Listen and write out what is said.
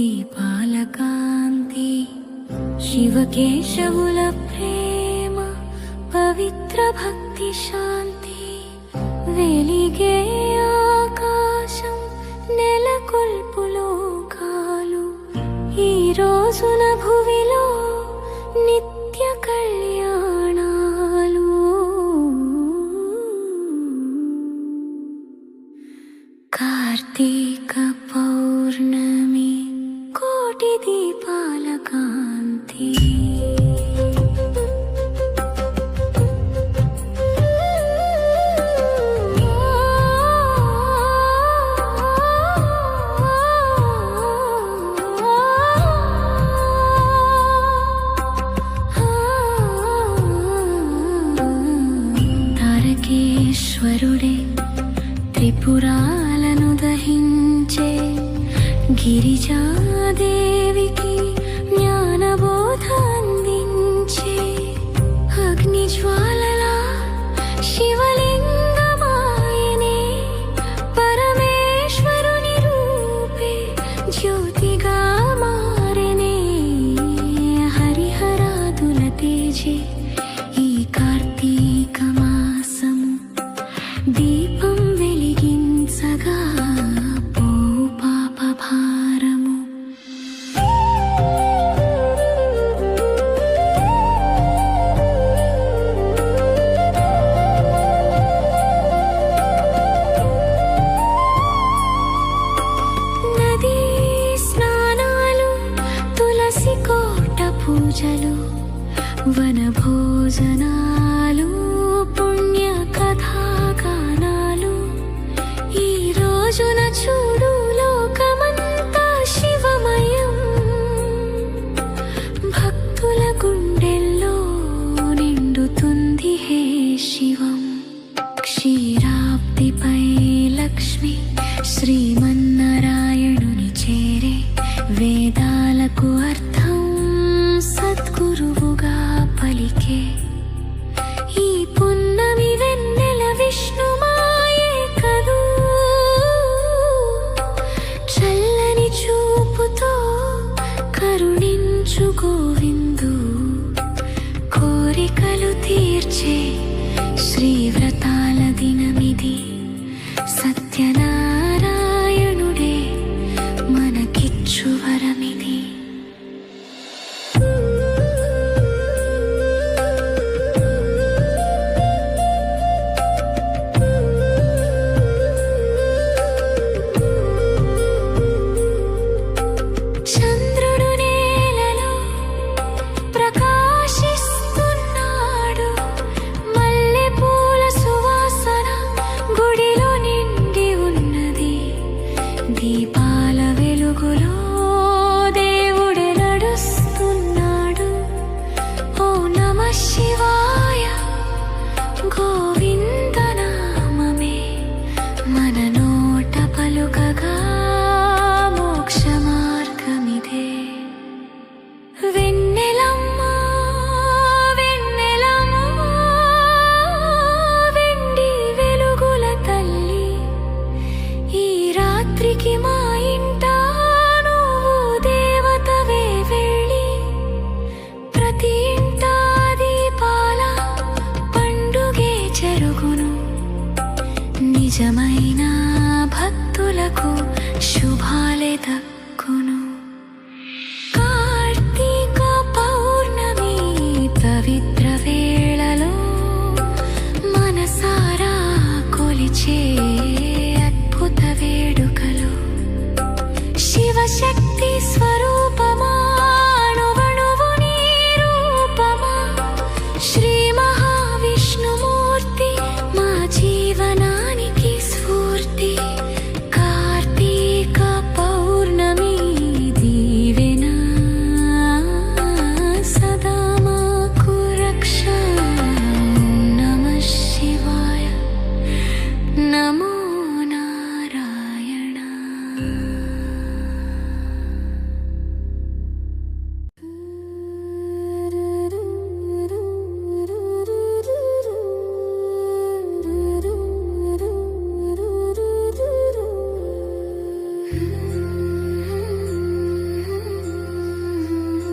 ीपालकान्ति शिवकेशवुलप्रेम पवित्रभक्तिशान्ति वेलिगे आकाशं नेलकुल्पु लोकालु hero नित्यकल्याणा लो कार्तिक पौर्णमि కాంతి త్రిపురాలను దహించే గిరిజాదేవికి తేజే ఈ కార్తీక మాసము దీపం వెలిగించగా పో పాప భారము. నదీ స్నానాలు తులసి కోట పూజలు వనభోజనాలు పుణ్య కథాగానాలు ఈ రోజున చూడు లోకమంతా శివమయం. భక్తుల గుండెల్లో నిండుతుంది హే శివం. క్షీరాబ్దిపై లక్ష్మి శ్రీమన్నారాయణుని పలికే ఈ పున్నమి వెన్నెల విష్ణుమాయే కదూ. చల్లని చూపుతో కరుణించుకో రాత్రికి మా ఇంట నువ్వు దేవతవే వెళ్ళి ప్రతి ఇంట దీపాల పండుగే జరుగును. నిజమైన భక్తులకు శుభాలే దక్కు